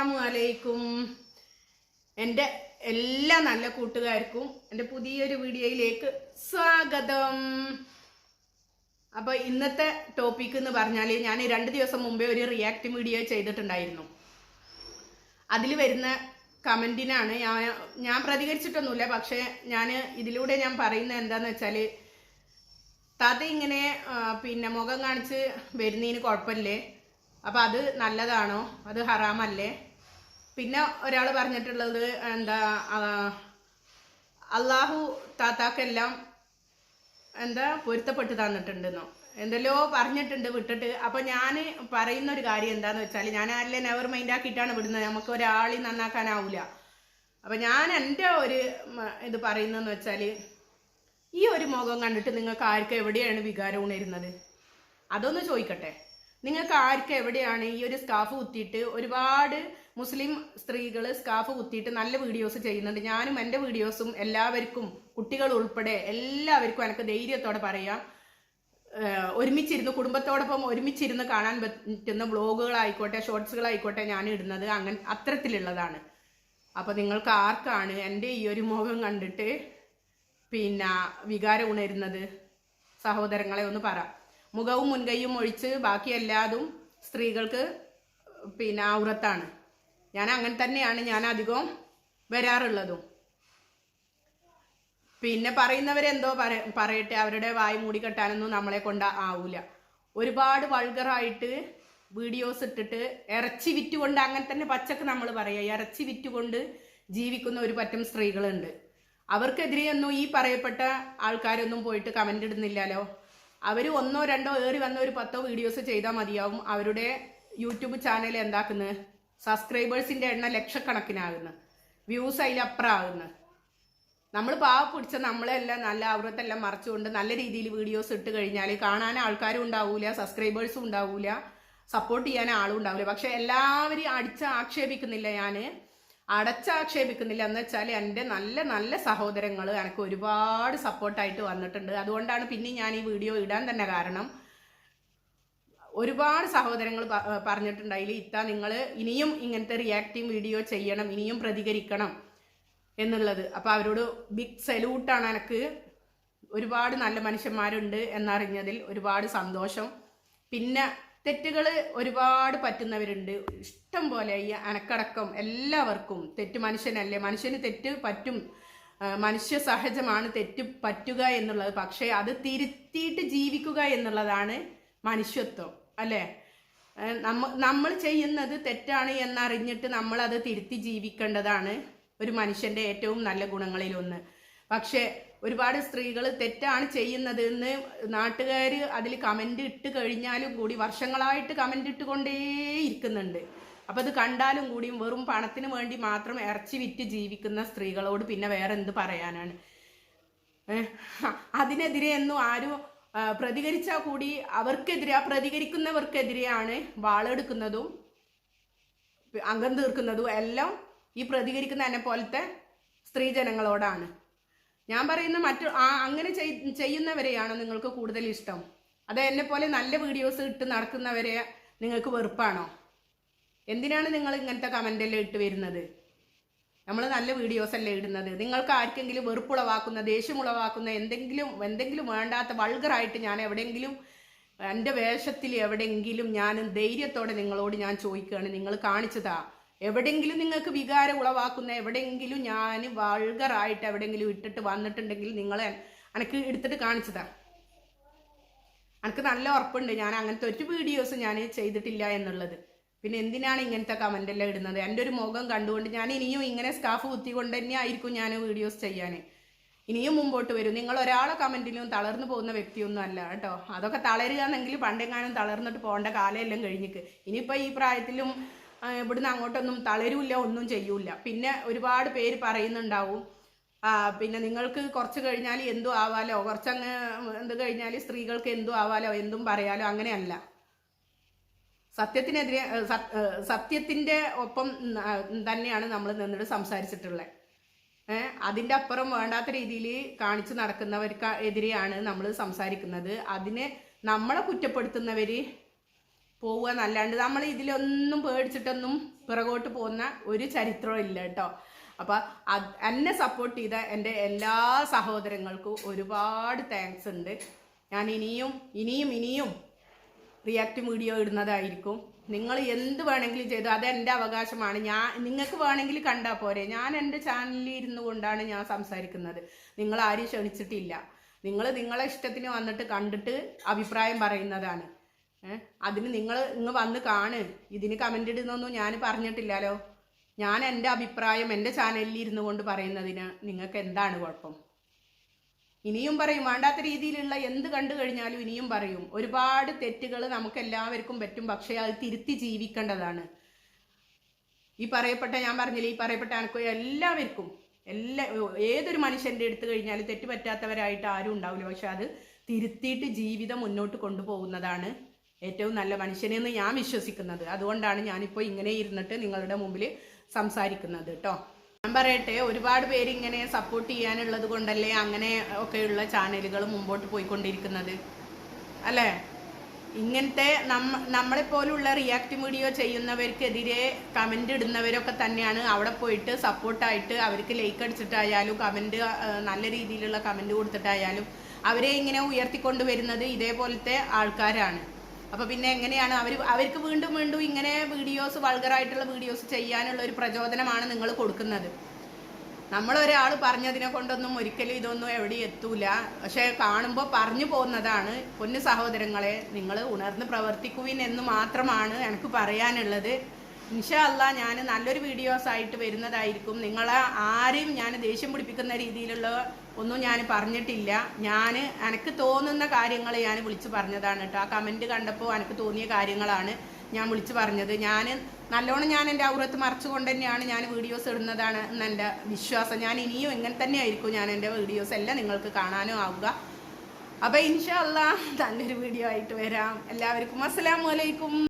അസ്സലാമു അലൈക്കും. എന്റെ എല്ലാ നല്ല കൂട്ടുകാർക്കും എന്റെ പുതിയൊരു വീഡിയോയിലേക്ക് സ്വാഗതം. അപ്പോൾ ഇന്നത്തെ ടോപ്പിക് എന്ന് പറഞ്ഞാൽ ഞാൻ രണ്ട് ദിവസം മുമ്പേ ഒരു റിയാക്ട് വീഡിയോ ചെയ്തിട്ടുണ്ടായിരുന്നു. അതിൽ വരുന്ന കമന്റിനാണ് ഞാൻ ഞാൻ പ്രതികരിച്ചിട്ടൊന്നുമില്ല പക്ഷേ ഞാൻ ഇതിലൂടെ ഞാൻ പറയുന്നത് എന്താന്ന് വെച്ചാൽ തത ഇങ്ങനെ പിന്നെ മുഖം കാണിച്ച് വരുന്നതിന് കുഴപ്പമില്ലേ? അപ്പം അത് നല്ലതാണോ? അത് ഹറാമല്ലേ? പിന്നെ ഒരാൾ പറഞ്ഞിട്ടുള്ളത് എന്താ അള്ളാഹു താത്താക്കെല്ലാം എന്താ പൊരുത്തപ്പെട്ട് തന്നിട്ടുണ്ടെന്നോ. എന്തെല്ലോ പറഞ്ഞിട്ടുണ്ട് വിട്ടിട്ട്. അപ്പൊ ഞാൻ പറയുന്ന ഒരു കാര്യം എന്താന്ന് വെച്ചാൽ ഞാൻ അല്ലെ നെവർ മൈൻഡ് ആക്കിയിട്ടാണ് വിടുന്നത്. നമുക്ക് ഒരാളി നന്നാക്കാനാവൂല. അപ്പൊ ഞാൻ എന്റെ ഒരു ഇത് പറയുന്നതെന്ന് വെച്ചാൽ ഈ ഒരു മുഖം കണ്ടിട്ട് നിങ്ങൾക്ക് ആർക്ക് എവിടെയാണ് വികാരം ഉണരുന്നത്? അതൊന്ന് ചോദിക്കട്ടെ. നിങ്ങൾക്ക് ആർക്ക് എവിടെയാണ് ഈ ഒരു സ്കാഫ് കുത്തിയിട്ട് ഒരുപാട് മുസ്ലിം സ്ത്രീകൾ സ്കാഫ് കുത്തിയിട്ട് നല്ല വീഡിയോസ് ചെയ്യുന്നുണ്ട്. ഞാനും എന്റെ വീഡിയോസും എല്ലാവർക്കും കുട്ടികൾ ഉൾപ്പെടെ എല്ലാവർക്കും എനിക്ക് ധൈര്യത്തോടെ പറയാം. ഒരുമിച്ചിരുന്ന് കുടുംബത്തോടൊപ്പം ഒരുമിച്ചിരുന്ന് കാണാൻ പറ്റുന്ന വ്ളോഗുകളായിക്കോട്ടെ ഷോർട്സുകളായിക്കോട്ടെ ഞാൻ ഇടുന്നത് അങ്ങനെ അത്തരത്തിലുള്ളതാണ്. അപ്പോൾ നിങ്ങൾക്ക് ആർക്കാണ് എന്റെ ഈ ഒരു മുഖം കണ്ടിട്ട് പിന്നെ വികാരം ഉണരുന്നത്? സഹോദരങ്ങളെ ഒന്ന് പറ. മുഖവും മുൻകൈയും ഒഴിച്ച് ബാക്കി എല്ലാതും സ്ത്രീകൾക്ക് പിന്നെ ഔറത്താണ്. ഞാൻ അങ്ങനെ തന്നെയാണ് ഞാൻ അധികവും വരാറുള്ളതും. പിന്നെ പറയുന്നവരെന്തോ പറ- പറയട്ടെ അവരുടെ വായി മൂടിക്കെട്ടാനൊന്നും നമ്മളെ കൊണ്ട് ആവൂല. ഒരുപാട് വൾഗറായിട്ട് വീഡിയോസ് ഇട്ടിട്ട് ഇറച്ചി വിറ്റുകൊണ്ട് അങ്ങനെ തന്നെ പച്ചക്ക് നമ്മൾ പറയുക ഇറച്ചി വിറ്റുകൊണ്ട് ജീവിക്കുന്ന ഒരു പറ്റം സ്ത്രീകളുണ്ട്. അവർക്കെതിരെയൊന്നും ഈ പറയപ്പെട്ട ആൾക്കാരൊന്നും പോയിട്ട് കമന്റ് ഇടുന്നില്ലല്ലോ. അവർ ഒന്നോ രണ്ടോ ഏറി വന്ന ഒരു പത്തോ വീഡിയോസ് ചെയ്താൽ മതിയാവും. അവരുടെ യൂട്യൂബ് ചാനൽ എന്താക്കുന്നത് സബ്സ്ക്രൈബേഴ്സിന്റെ എണ്ണം ലക്ഷക്കണക്കിനാകുന്നു. വ്യൂസ് അതിലപ്പുറമാകുന്നു. നമ്മൾ പാവ പിടിച്ച നമ്മളെല്ലാം നല്ല അവരത്തെല്ലാം മറച്ചുകൊണ്ട് നല്ല രീതിയിൽ വീഡിയോസ് ഇട്ട് കഴിഞ്ഞാൽ കാണാൻ ആൾക്കാരും ഉണ്ടാവില്ല സബ്സ്ക്രൈബേഴ്സും ഉണ്ടാവില്ല സപ്പോർട്ട് ചെയ്യാൻ ആളും ഉണ്ടാവില്ല പക്ഷെ എല്ലാവരെയും അടിച്ച് ആക്ഷേപിക്കുന്നില്ല ഞാൻ അടച്ചാക്ഷേപിക്കുന്നില്ല. എന്ന് വെച്ചാൽ എന്റെ നല്ല നല്ല സഹോദരങ്ങൾ എനിക്ക് ഒരുപാട് സപ്പോർട്ടായിട്ട് വന്നിട്ടുണ്ട്. അതുകൊണ്ടാണ് പിന്നെ ഞാൻ ഈ വീഡിയോ ഇടാൻ തന്നെ കാരണം ഒരുപാട് സഹോദരങ്ങൾ പറഞ്ഞിട്ടുണ്ടായില്ല ഇത്ത നിങ്ങൾ ഇനിയും ഇങ്ങനത്തെ റിയാക്റ്റീവ് വീഡിയോ ചെയ്യണം ഇനിയും പ്രതികരിക്കണം എന്നുള്ളത്. അപ്പോൾ അവരോട് ബിഗ് സല്യൂട്ടാണ് എനിക്ക് ഒരുപാട് നല്ല മനുഷ്യന്മാരുണ്ട് എന്നറിഞ്ഞതിൽ ഒരുപാട് സന്തോഷം. പിന്നെ തെറ്റുകൾ ഒരുപാട് പറ്റുന്നവരുണ്ട്. ഇഷ്ടം പോലെ ഈ അനക്കടക്കം എല്ലാവർക്കും തെറ്റ് മനുഷ്യനല്ലേ? മനുഷ്യന് തെറ്റ് പറ്റും. മനുഷ്യ സഹജമാണ് തെറ്റ് പറ്റുക എന്നുള്ളത്. പക്ഷേ അത് തിരുത്തിയിട്ട് ജീവിക്കുക എന്നുള്ളതാണ് മനുഷ്യത്വം. അല്ലേ? നമ്മ നമ്മൾ ചെയ്യുന്നത് തെറ്റാണ് എന്നറിഞ്ഞിട്ട് നമ്മൾ അത് തിരുത്തി ജീവിക്കേണ്ടതാണ് ഒരു മനുഷ്യന്റെ ഏറ്റവും നല്ല ഗുണങ്ങളിലൊന്ന് പക്ഷേ ഒരുപാട് സ്ത്രീകൾ തെറ്റാണ് ചെയ്യുന്നത് എന്ന് നാട്ടുകാർ അതിൽ കമന്റ് ഇട്ട് കഴിഞ്ഞാലും കൂടി വർഷങ്ങളായിട്ട് കമന്റ് ഇട്ടുകൊണ്ടേ ഇരിക്കുന്നുണ്ട്. അപ്പൊ അത് കണ്ടാലും കൂടിയും വെറും പണത്തിന് വേണ്ടി മാത്രം ഇറച്ചി വിറ്റ് ജീവിക്കുന്ന സ്ത്രീകളോട് പിന്നെ വേറെ എന്ത് പറയാനാണ് അതിനെതിരെ ഒന്നും ആരും പ്രതികരിച്ചാൽ കൂടി അവർക്കെതിരെ പ്രതികരിക്കുന്നവർക്കെതിരെയാണ് വാളെടുക്കുന്നതും അംഗം തീർക്കുന്നതും എല്ലാം ഈ പ്രതികരിക്കുന്ന എന്നെ പോലത്തെ സ്ത്രീജനങ്ങളോടാണ്. ഞാൻ പറയുന്ന മറ്റു അങ്ങനെ ചെയ്- ചെയ്യുന്നവരെയാണ് നിങ്ങൾക്ക് കൂടുതൽ ഇഷ്ടം. അത് എന്നെ പോലെ നല്ല വീഡിയോസ് ഇട്ട് നടക്കുന്നവരെ നിങ്ങൾക്ക് വെറുപ്പാണോ? എന്തിനാണ് നിങ്ങൾ ഇങ്ങനത്തെ കമന്റെല്ലാം ഇട്ട് വരുന്നത്? നമ്മൾ നല്ല വീഡിയോസ് അല്ലേ ഇടുന്നത്? നിങ്ങൾക്ക് ആർക്കെങ്കിലും വെറുപ്പുളവാക്കുന്ന ദേഷ്യമുളവാക്കുന്ന എന്തെങ്കിലും എന്തെങ്കിലും വേണ്ടാത്ത വൾഗറായിട്ട് ഞാൻ എവിടെയെങ്കിലും എന്റെ വേഷത്തിൽ എവിടെയെങ്കിലും ഞാൻ ധൈര്യത്തോടെ നിങ്ങളോട് ഞാൻ ചോദിക്കുകയാണ് നിങ്ങൾ കാണിച്ചതാ. എവിടെയെങ്കിലും നിങ്ങൾക്ക് വികാരം ഉളവാക്കുന്ന എവിടെയെങ്കിലും ഞാൻ വൾഗറായിട്ട് എവിടെയെങ്കിലും ഇട്ടിട്ട് വന്നിട്ടുണ്ടെങ്കിൽ നിങ്ങൾ എനിക്ക് എടുത്തിട്ട് കാണിച്ചതാ. എനിക്ക് നല്ല ഉറപ്പുണ്ട്. ഞാൻ അങ്ങനത്തെ ഒരു വീഡിയോസ് ഞാൻ ചെയ്തിട്ടില്ല എന്നുള്ളത്. പിന്നെ എന്തിനാണ് ഇങ്ങനത്തെ കമന്റ് എല്ലാം ഇടുന്നത്? എന്റെ ഒരു മുഖം കണ്ടുകൊണ്ട് ഞാൻ ഇനിയും ഇങ്ങനെ സ്കാഫ് കുത്തിക്കൊണ്ട് തന്നെ ആയിരിക്കും ഞാൻ വീഡിയോസ് ചെയ്യാൻ. ഇനിയും മുമ്പോട്ട് വരും. നിങ്ങൾ ഒരാളെ കമന്റിലും തളർന്നു പോകുന്ന വ്യക്തിയൊന്നും അല്ല കേട്ടോ. അതൊക്കെ തളരുക എന്നെങ്കിൽ പണ്ടെങ്ങാനും തളർന്നിട്ട് പോകേണ്ട കാലമെല്ലാം കഴിഞ്ഞിക്ക്. ഇനിയിപ്പോൾ ഈ പ്രായത്തിലും ഇവിടുന്ന് അങ്ങോട്ടൊന്നും തളരൂല്ല ഒന്നും ചെയ്യൂല പിന്നെ ഒരുപാട് പേര് പറയുന്നുണ്ടാവും പിന്നെ നിങ്ങൾക്ക് കുറച്ച് കഴിഞ്ഞാൽ എന്തും ആവാലോ? കുറച്ചങ്ങ് എന്ത് കഴിഞ്ഞാൽ സ്ത്രീകൾക്ക് എന്തും ആവാലോ? എന്തും പറയാലോ? അങ്ങനെയല്ല. സത്യത്തിനെതിരെ സത്യത്തിന്റെ ഒപ്പം തന്നെയാണ് നമ്മൾ നിന്നിട്ട് സംസാരിച്ചിട്ടുള്ളത് ഏഹ് അതിന്റെ അപ്പുറം വേണ്ടാത്ത രീതിയിൽ കാണിച്ചു നടക്കുന്നവർക്ക് എതിരെയാണ് നമ്മൾ സംസാരിക്കുന്നത്. അതിനെ നമ്മളെ കുറ്റപ്പെടുത്തുന്നവർ പോവുക എന്നല്ലാണ്ട് നമ്മൾ ഇതിലൊന്നും പേടിച്ചിട്ടൊന്നും പിറകോട്ട് പോകുന്ന ഒരു ചരിത്രവും ഇല്ല കേട്ടോ. അപ്പോൾ അത് എന്നെ സപ്പോർട്ട് ചെയ്ത എന്റെ എല്ലാ സഹോദരങ്ങൾക്കും ഒരുപാട് താങ്ക്സ് ഉണ്ട്. ഞാൻ ഇനിയും ഇനിയും ഇനിയും റിയാക്ട് വീഡിയോ ഇടുന്നതായിരിക്കും. നിങ്ങൾ എന്ത് വേണമെങ്കിലും ചെയ്തു. അത് എന്റെ അവകാശമാണ്. ഞാൻ നിങ്ങൾക്ക് വേണമെങ്കിൽ കണ്ടാൽ പോരെ. ഞാൻ എന്റെ ചാനലിൽ ഇരുന്നു കൊണ്ടാണ് ഞാൻ സംസാരിക്കുന്നത്. നിങ്ങൾ ആരും ക്ഷണിച്ചിട്ടില്ല. നിങ്ങൾ നിങ്ങളെ ഇഷ്ടത്തിന് വന്നിട്ട് കണ്ടിട്ട് അഭിപ്രായം പറയുന്നതാണ്? അതിന് നിങ്ങൾ ഇങ്ങ് വന്ന് കാണ്. ഇതിന് കമന്റ് ഇടുന്നൊന്നും ഞാൻ പറഞ്ഞിട്ടില്ലല്ലോ. ഞാൻ എന്റെ അഭിപ്രായം എന്റെ ചാനലിൽ ഇരുന്നു കൊണ്ട് പറയുന്നതിന് നിങ്ങൾക്ക് എന്താണ് കുഴപ്പം? ഇനിയും പറയും വേണ്ടാത്ത രീതിയിലുള്ള എന്ത് കണ്ടു കഴിഞ്ഞാലും ഇനിയും പറയും. ഒരുപാട് തെറ്റുകൾ നമുക്ക് എല്ലാവർക്കും പറ്റും പക്ഷേ അത് തിരുത്തി ജീവിക്കേണ്ടതാണ്. ഈ പറയപ്പെട്ട ഞാൻ പറഞ്ഞില്ലേ ഈ പറയപ്പെട്ട എനക്ക് എല്ലാവർക്കും എല്ലാ ഏതൊരു മനുഷ്യന്റെ എടുത്തു കഴിഞ്ഞാൽ തെറ്റ് പറ്റാത്തവരായിട്ട് ആരും ഉണ്ടാവില്ല. പക്ഷെ അത് തിരുത്തിയിട്ട് ജീവിതം മുന്നോട്ട് കൊണ്ടുപോകുന്നതാണ് ഏറ്റവും നല്ല മനുഷ്യനെന്ന് ഞാൻ വിശ്വസിക്കുന്നത്. അതുകൊണ്ടാണ് ഞാനിപ്പോൾ ഇങ്ങനെ ഇരുന്നിട്ട് നിങ്ങളുടെ മുമ്പിൽ സംസാരിക്കുന്നത് കേട്ടോ. ഞാൻ പറയട്ടെ ഒരുപാട് പേര് ഇങ്ങനെ സപ്പോർട്ട് ചെയ്യാനുള്ളത് കൊണ്ടല്ലേ അങ്ങനെ ഒക്കെയുള്ള ചാനലുകൾ മുമ്പോട്ട് പോയിക്കൊണ്ടിരിക്കുന്നത്. അല്ലേ? ഇങ്ങനത്തെ നമ്മ നമ്മളെ പോലുള്ള റിയാക്ട് വീഡിയോ ചെയ്യുന്നവർക്കെതിരെ കമന്റ് ഇടുന്നവരൊക്കെ തന്നെയാണ്. അവിടെ പോയിട്ട് സപ്പോർട്ടായിട്ട് അവർക്ക് ലൈക്ക് അടിച്ചിട്ടായാലും കമന്റ് നല്ല രീതിയിലുള്ള കമന്റ് കൊടുത്തിട്ടായാലും അവരെ ഇങ്ങനെ ഉയർത്തിക്കൊണ്ട് വരുന്നത് ഇതേപോലത്തെ ആൾക്കാരാണ്. അപ്പോൾ പിന്നെ എങ്ങനെയാണ് അവർ അവർക്ക് വീണ്ടും വീണ്ടും ഇങ്ങനെ വീഡിയോസ് വൾഗറായിട്ടുള്ള വീഡിയോസ് ചെയ്യാനുള്ള ഒരു പ്രചോദനമാണ് നിങ്ങൾ കൊടുക്കുന്നത്. നമ്മൾ ഒരാൾ പറഞ്ഞതിനെ കൊണ്ടൊന്നും ഒരിക്കലും ഇതൊന്നും എവിടെയും എത്തൂല. പക്ഷെ കാണുമ്പോൾ പറഞ്ഞു പോകുന്നതാണ്. പൊന്നു സഹോദരങ്ങളെ നിങ്ങൾ ഉണർന്ന് പ്രവർത്തിക്കുവിൻ എന്ന് മാത്രമാണ് എനിക്ക് പറയാനുള്ളത്. ഇൻഷാ അല്ല ഞാൻ നല്ലൊരു വീഡിയോസ് ആയിട്ട് വരുന്നതായിരിക്കും. നിങ്ങൾ ആരെയും ഞാൻ ദേഷ്യം പിടിപ്പിക്കുന്ന രീതിയിലുള്ള ഒന്നും ഞാൻ പറഞ്ഞിട്ടില്ല. ഞാൻ എനിക്ക് തോന്നുന്ന കാര്യങ്ങൾ ഞാൻ വിളിച്ചു പറഞ്ഞതാണ് കേട്ടോ. ആ കമന്റ് കണ്ടപ്പോൾ എനിക്ക് തോന്നിയ കാര്യങ്ങളാണ് ഞാൻ വിളിച്ചു പറഞ്ഞത്. ഞാൻ നല്ലോണം ഞാൻ എന്റെ ഔറത്ത് മറച്ചുകൊണ്ട് തന്നെയാണ് ഞാൻ വീഡിയോസ് ഇടുന്നതാണ് എന്നെന്റെ വിശ്വാസം. ഞാൻ ഇനിയും ഇങ്ങനെ തന്നെ ആയിരിക്കും ഞാൻ എന്റെ വീഡിയോസ് എല്ലാം നിങ്ങൾക്ക് കാണാനും ആവുക. അപ്പോൾ ഇൻഷാ അല്ലാ നല്ലൊരു വീഡിയോ ആയിട്ട് വരാം. എല്ലാവർക്കും അസ്സലാമു അലൈക്കും.